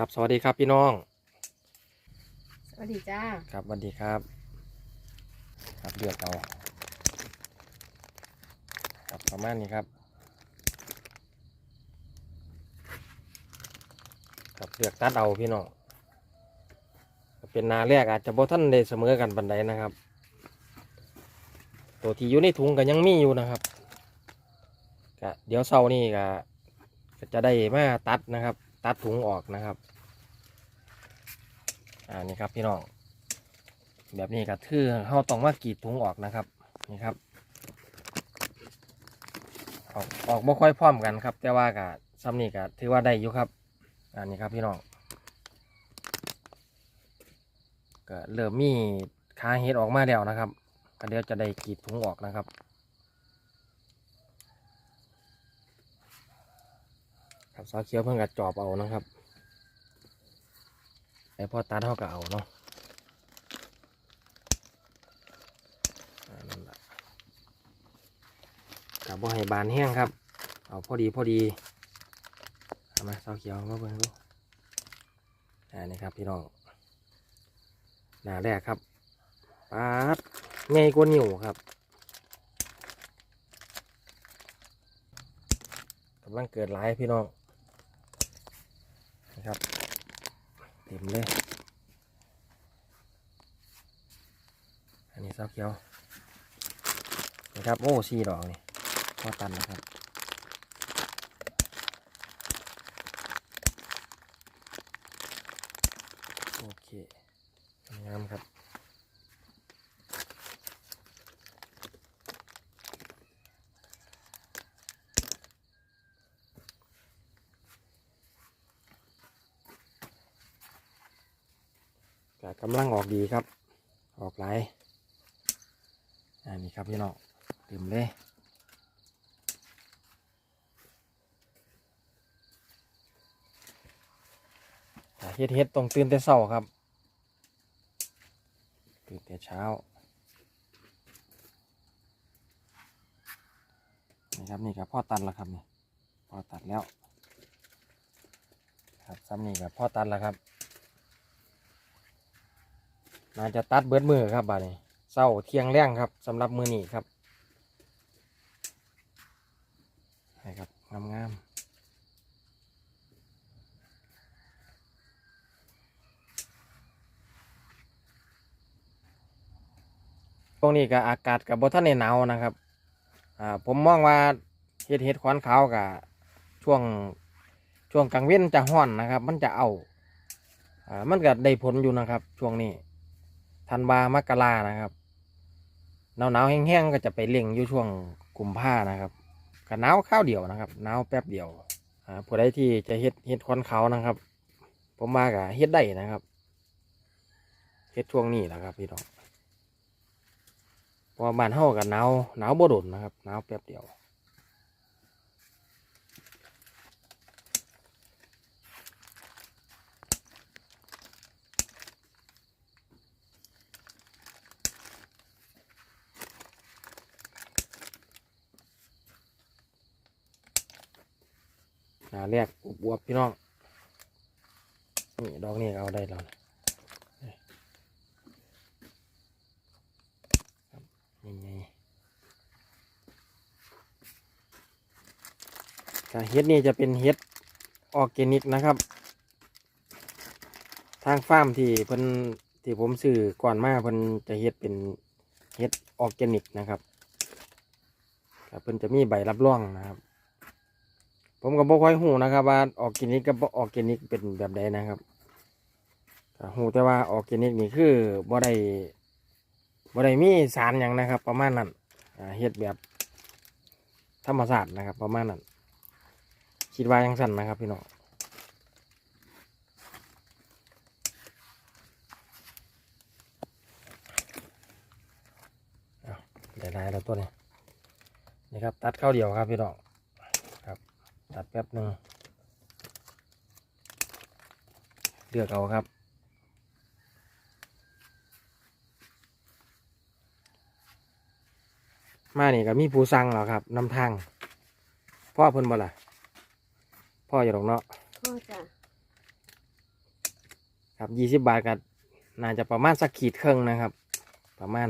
ครับสวัสดีครับพี่น้อง สวัสดีจ้า ครับสวัสดีครับ ครับเลือกเอาครับประมาณนี้ครับ ครับเลือกตัดเอาพี่น้องก็เป็นนาแรกอาจจะบ่ท่านได้เสมอกันบันไดนะครับ ตัวที่อยู่ในถุงก็ยังมีอยู่นะครับก็เดี๋ยวเสาร์นี้ก็ก็จะได้มาตัดนะครับ ตัดถุงออกนะครับอ่านี่ครับพี่น้องแบบนี้ก็คือเราต้องมากรีดถุงออกนะครับนี่ครับ ออกออกบ่ค่อยพร้อมกันครับ แต่ว่าก็ซ้ำนี่ก็ถือว่าได้อยู่ครับอันนี้ครับพี่น้องก็เริ่มมีขาเห็ดออกมาแล้วนะครับก็เดี๋ยวจะได้กรีดถุงออกนะครับ ครับซอเขียวเพิ่งกัดจอบเอานะครับไอพ่อตัดเท่ากับเอาเนาะนั่นแหละกับบ่ให้บานแห้งครับ เอาพอดีพอดีเอามาซอเขียวมาเบิ่งดูอ่านี่ครับพี่น้องหน้าแรกครับปาดใหญ่กว่านิ้วครับกำลังเกิดหลายพี่น้อง ครับ เต็มเลย อันนี้ซอเขียวนะครับ โอ้สี่ดอกนี่พอตันนะครับโอเคงามครับ ก็กำลังออกดีครับ ออกหลายอันนี้ครับพี่น้องเต็มเลยเฮ็ดเฮ็ดต้องตื่นแต่เช้าครับ ตื่นแต่เช้านี่ครับนี่ครับพ่อตัดแล้วครับนี่พ่อตัดแล้ว ครับซ้ำนี่กับพ่อตัดแล้วครับ น่าจะตัดเบิดมือครับบาดนี้เศร้าเที่ยงแรงครับสำหรับมือนี้ครับให้ครับงามงามตรงนี้ก็อากาศกับบท่านในหนาวนะครับอ่าผมมองว่าเห็ดเห็ดขวานขาวกับช่วงช่วงกลางเว้นจะห้อนนะครับ มันจะเอาอ่ามันก็ได้ผลอยู่นะครับ ช่วงนี้ ธันวามกรานะครับหนาวหนาวแห้งๆก็จะไปเล่งอยู่ช่วงกุมภานะครับก็หนาวข้าวเดียวนะครับหนาวแป๊บเดียวอ่าผู้ใดที่จะเฮ็ดเฮ็ดควันเขานะครับ ผมมากับเฮ็ดได้นะครับเฮ็ดช่วงนี้แหละครับพี่น้องพราะว่าบ้านเฮากับหนาวหนาวบ่โดนนะครับหนาวแป๊บเดียว หนาแรกบวบๆพี่น้องนี่ดอกนี้เอาได้แล้วนี่ครับยังไงก็เฮ็ดนี่จะเป็นเฮ็ดออร์แกนิกนะครับ ทางฟาร์มที่เพิ่นที่ผมซื้อก่อนมาเพิ่นจะเฮ็ดเป็นเฮ็ดออร์แกนิกนะครับก็เพิ่นจะมีใบรับรองนะครับ ผมก็บ่ค่อยหูนะครับ ว่าออร์แกนิกกับออร์แกนิกเป็นแบบใดนะครับหูแต่ว่าออร์แกนิกนี่คือบ่ได้บ่ได้มีสารหยังนะครับ ประมาณนั้นเฮ็ดแบบธรรมชาสตินะครับ ประมาณนั้นคิดว่ายังสั่นนะครับพี่น้องเอาได้ได้แล้วตัวนี้นี่ครับ ตัดเข้าเดียวครับพี่น้อง ตัดแป๊บหนึ่งเลือกเอาครับ มานี่ก็มีผู้สั่งแล้วครับนำทาง พ่อเพิ่นบ่ล่ะ พ่ออย่าหรอกเนาะพ่อจ้ะครับยี่สิบบาทก็น่าจะประมาณสักขีดครึ่งนะครับ ประมาณ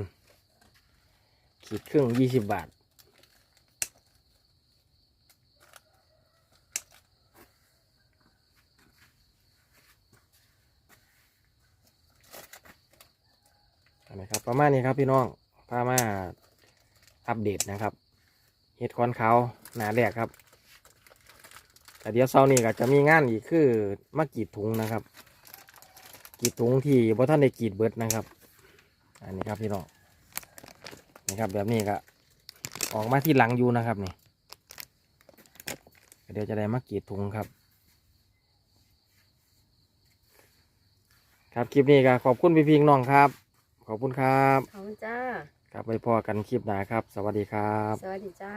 ขีดครึ่งยี่สิบบาท นะครับ ประมาณนี้ครับพี่น้องพามาอัปเดตนะครับเห็ดคอนเขาหนาแรกครับแต่เดี๋ยวเช้านี้ก็จะมีงานอีกคือมากีดถุงนะครับ กีดถุงที่บ่ท่านได้กีดเบิดนะครับ อันนี้ครับพี่น้องนี่ครับแบบนี้ก็ออกมาที่หลังอยู่นะครับนี่เดี๋ยวจะได้มากีดถุงครับ ครับคลิปนี้ก็ขอบคุณพี่พิงน้องครับ ขอบคุณครับ ขอบคุณจ้า ครับไปพอกันคลิปหน้าครับ สวัสดีครับ สวัสดีจ้า